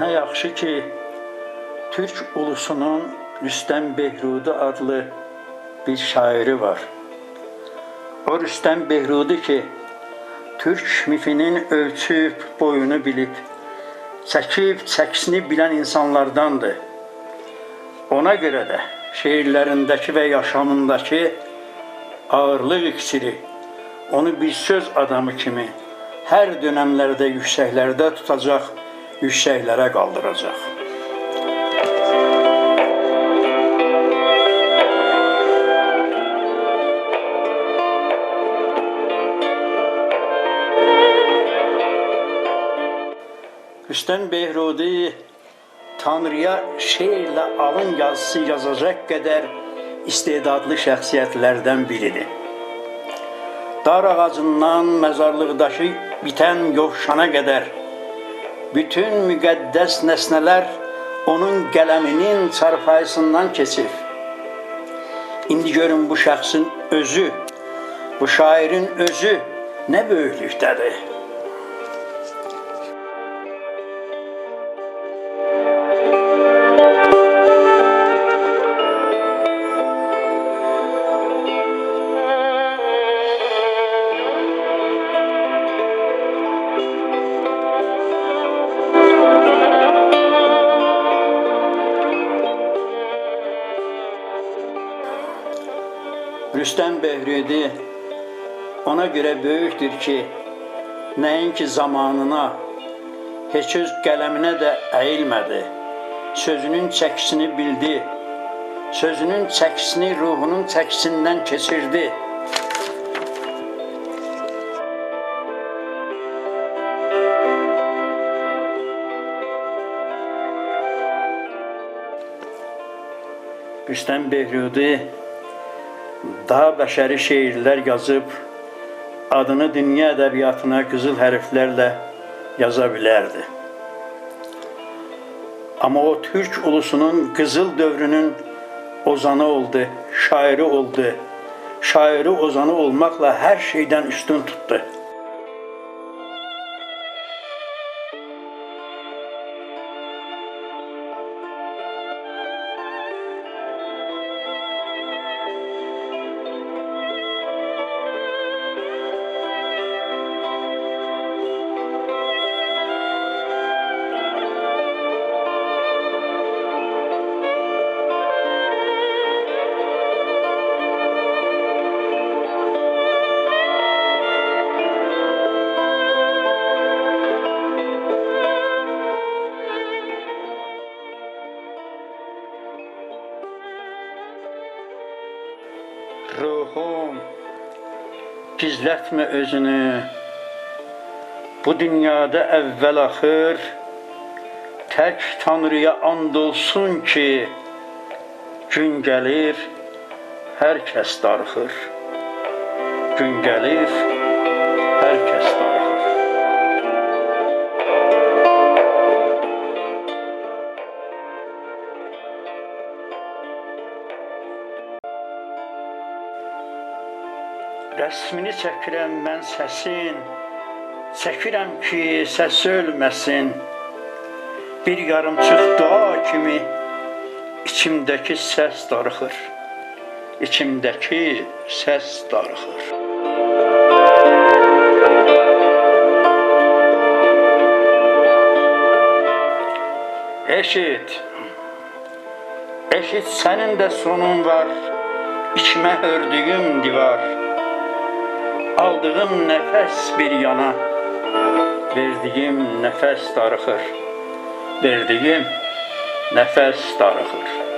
yaxşı ki, Türk ulusunun Rüstəm Behrudi adlı bir şairi var. O Rüstəm Behrudi ki, Türk mifinin ölçüb, boyunu bilib, çəkib, çəkisini bilən insanlardandır. Ona görə də şeirlərindəki və yaşamındakı ağırlıq iksiri onu bir söz adamı kimi hər dönəmlərdə yüksəklərdə tutacaq, yüksəklərə qaldıracaq. Rüstəm Behrudi Tanrıya şeirlə alın yazısı yazacaq qədər istedadlı şəxsiyyətlərdən biridir. Dar ağacından məzarlıqdakı bitən yovşana qədər bütün müqəddəs nəsnələr onun qələminin çarpayısından keçir. İndi görün bu şəxsin özü, bu şairin özü nə böyüklükdədir. Rüstəm Behridi ona görə böyükdür ki, nəinki zamanına, heç öz qələminə də əyilmədi. Sözünün çəkisini bildi. Sözünün çəkisini ruhunun çəkisindən keçirdi. Rüstəm Behrudi daha bəşəri şeirlər yazıb adını dünya ədəbiyyatına qızıl hərflərlə yaza bilərdi. Amma o Türk ulusunun qızıl dövrünün ozanı oldu, şairi oldu. Şairi ozanı olmaqla hər şeydən üstün tutdu. Ruhum, gizlətmə özünü. Bu dünyada əvvəl axır tək Tanrıya and ki, gün gəlir, hər kəs darıxır. Gün gəlir, hər kəs darıxır. Rəsmini çəkirəm mən səsin, çəkirəm ki, səs ölməsin. Bir yarımçıq dua kimi içimdəki səs darıxır. İçimdəki səs darıxır. Eşit, eşit sənin də sonun var, içmə hördüyüm divar. Aldığım nəfəs bir yana, verdiyim nəfəs darıxır. Verdiyim nəfəs darıxır.